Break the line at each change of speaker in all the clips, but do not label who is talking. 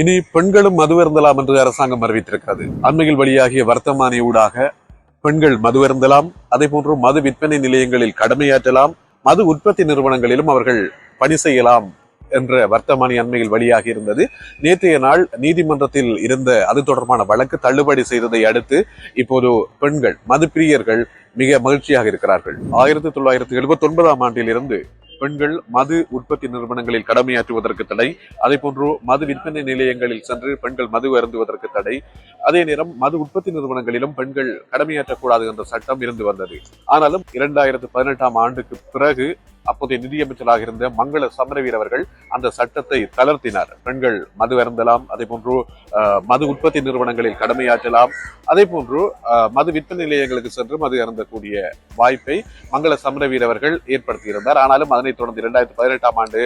இனி பெண்களும் மது அருந்தலாம் என்று அரசாங்கம் அறிவித்திருக்கிறது. அண்மையில் வெளியாகிய வர்த்தமானி ஊடாக பெண்கள் மது அருந்தலாம் அதே போன்று மது விற்பனை நிலையங்களில் கடமையாற்றலாம் மது உற்பத்தி நிறுவனங்களிலும் அவர்கள் பணி செய்யலாம் என்ற வர்த்தமானி அண்மையில் வெளியாகி இருந்தது. நேற்றைய நாள் நீதிமன்றத்தில் இருந்த அது தொடர்பான வழக்கு தள்ளுபடி செய்ததை அடுத்து இப்போது பெண்கள் மது பிரியர்கள் மிக மகிழ்ச்சியாக இருக்கிறார்கள். ஆயிரத்தி தொள்ளாயிரத்தி எழுபத்தி ஒன்பதாம் ஆண்டில் இருந்து பெண்கள் மது உற்பத்தி நிறுவனங்களில் கடமையாற்றுவதற்கு தடை. அதே போன்று மது விற்பனை நிலையங்களில் சென்று பெண்கள் மது அருந்துவதற்கு தடை. அதே நேரம் மது உற்பத்தி நிறுவனங்களிலும் பெண்கள் கடமையாற்றக்கூடாது என்ற சட்டம் இருந்து வந்தது. ஆனாலும் இரண்டாயிரத்து பதினெட்டாம் ஆண்டுக்கு பிறகு அப்போதைய நிதியமைச்சராக இருந்த மங்கள சமரவீர் அவர்கள் அந்த சட்டத்தை தளர்த்தினார். பெண்கள் மது அருந்தலாம் அதே போன்று மது உற்பத்தி நிறுவனங்களில் கடமையாற்றலாம் அதே போன்று மது விற்பனை நிலையங்களுக்கு சென்று மது அருந்தக்கூடிய வாய்ப்பை மங்கள சமரவீர் அவர்கள் ஏற்படுத்தியிருந்தார். ஆனாலும் அதனைத் தொடர்ந்து இரண்டாயிரத்தி பதினெட்டாம் ஆண்டு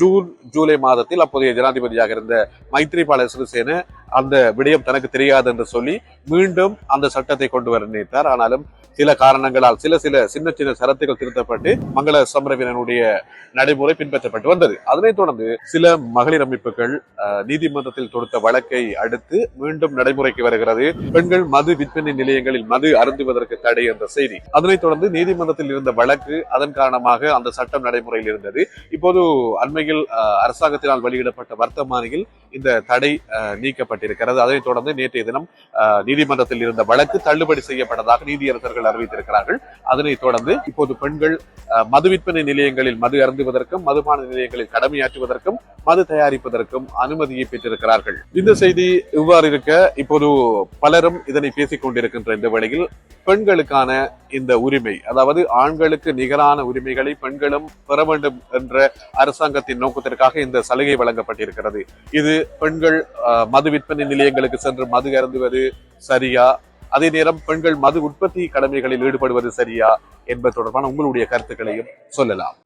ஜூன் ஜூலை மாதத்தில் அப்போதைய ஜனாதிபதியாக இருந்த மைத்ரிபால சிறிசேன அந்த விடயம் தனக்கு தெரியாது என்று சொல்லி மீண்டும் அந்த சட்டத்தை கொண்டு வர நினைத்தார். ஆனாலும் சில காரணங்களால் சில சில சின்ன சின்ன சரத்துகள் திருத்தப்பட்டு மங்கள சமரவீரனுடைய நடைமுறை பின்பற்றப்பட்டு வந்தது. அதனைத் தொடர்ந்து சில மகளிர் அமைப்புகள் நீதிமன்றத்தில் தொடுத்த வழக்கை அடுத்து மீண்டும் நடைமுறைக்கு வருகிறது. பெண்கள் மது விற்பனை நிலையங்களில் மது அருந்துவதற்கு தடை என்ற செய்தி. அதனைத் தொடர்ந்து நீதிமன்றத்தில் இருந்த வழக்கு அதன் காரணமாக அந்த சட்டம் நடைமுறையில் இருந்தது. இப்போது அண்மையில் அரசாங்கத்தினால் வெளியிடப்பட்ட வர்த்தமானியில் இந்த தடை நீக்கப்பட்டிருக்கிறது. அதனைத் தொடர்ந்து நேற்றைய தினம் நீதிமன்றத்தில் இருந்த வழக்கு தள்ளுபடி செய்யப்பட்டதாக நீதியரசர்கள் அறிவித்திருக்கிறார்கள். அதனைத் தொடர்ந்து இப்போது பெண்கள் மது விற்பனை நிலையங்களில் மது அருந்துவதற்கும் மதுபான நிலையங்களில் கடமை கடமையாற்றுவதற்கும் மது தயாரிப்பதற்கும் அனுமதியை பெற்றிருக்கிறார்கள். இந்த செய்தி இவ்வாறு இருக்க இப்போது பலரும் இதனை பேசிக் கொண்டிருக்கின்ற இந்த வேளையில் பெண்களுக்கான இந்த உரிமை அதாவது ஆண்களுக்கு நிகரான உரிமைகளை பெண்களும் பெற வேண்டும் என்ற அரசாங்கத்தின் நோக்கத்திற்காக இந்த சலுகை வழங்கப்பட்டிருக்கிறது. இது பெண்கள் மது விற்பனை நிலையங்களுக்கு சென்று மது அருந்துவது சரியா? அதே நேரம் பெண்கள் மது உற்பத்தி கடமைகளில் ஈடுபடுவது சரியா? என்பது தொடர்பான உங்களுடைய கருத்துக்களையும் சொல்லலாம்.